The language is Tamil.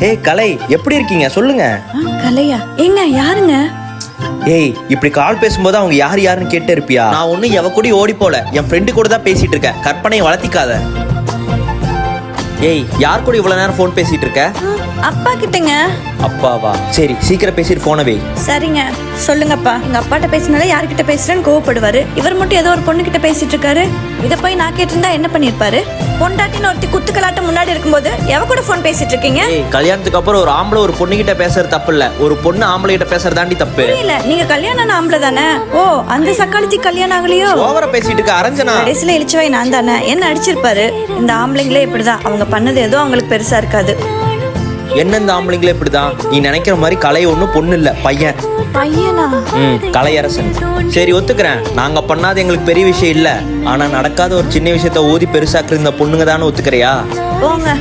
ஏய் கலை எப்படி இருக்கீங்க? சொல்லுங்க. ஆ, கலையா? ஏங்க யாருங்க? ஏய் இப்படி கால் பேசும்போது அவங்க யார் யாருன்னு கேட்டு இருப்பியா? நான் ஒன்னும் எவ கூடயும் ஓடி போல. என் ஃப்ரெண்டு கூட தான் பேசிட்டு இருக்கேன். கற்பனையை வளர்த்திக்காத. ஏய் யார் கூட இவ்வளவு நேரம் ஃபோன் பேசிட்டு இருக்க? ஆ, அப்பா கிட்டங்க. அப்பாவா? சரி சீக்கிரம் பேசிட்டு போன வை. சரிங்க. சொல்லுங்கப்பா. எங்க அப்பாட்ட பேசினாலே யார்கிட்ட பேசுறேன்னு கோவப்படுவாரு. இவர் மட்டும் ஏதோ ஒரு பொண்ணு கிட்ட பேசிட்டு இருக்காரு இதை போய் நான் கேட்டிருந்தா என்ன பண்ணிருப்பாரு பொண்டாட்டின்னு ஒருத்தி குத்துக்கலாட்டம் முன்னாடி இருக்கும்போது எவ கூட ஃபோன் பேசிட்டு இருக்கீங்க கல்யாணத்துக்கு அப்புறம் ஒரு ஆம்பளை ஒரு பொண்ணு கிட்ட பேசுறது தப்பு இல்ல ஒரு பொண்ணு ஆம்பளை கிட்ட பேசுறது தாண்டி தப்பு. புரியல. நீங்க கல்யாணம் ஆம்பளை தானே? ஓ அந்த சக்காலத்தி கல்யாணம் ஆகலையோ? ஓவரா பேசிட்டு இருக்க அரஞ்சனா? கடைசியில இழிச்சவை நான் தானே? என்ன அடிச்சிருப்பாரு? இந்த ஆம்பளைங்களே இப்படிதான். அவங்க பண்ணது ஏதோ அவங்களுக்கு பெருசா இருக்காது. என்ன இந்த ஆம்பளைங்களே இப்படிதான். நீ நினைக்கிற மாதிரி கலை ஒன்றும் பொண்ணு இல்ல பையன். பையனா? ம் கலையரசன். சரி ஒத்துக்கிறேன். நாங்க பண்ணாத எங்களுக்கு பெரிய விஷயம் இல்ல. ஆனா நடக்காத ஒரு சின்ன விஷயத்த ஊதி பெருசாக்குற இந்த பொண்ணுங்க தானே ஒத்துக்கிறியா? போங்க.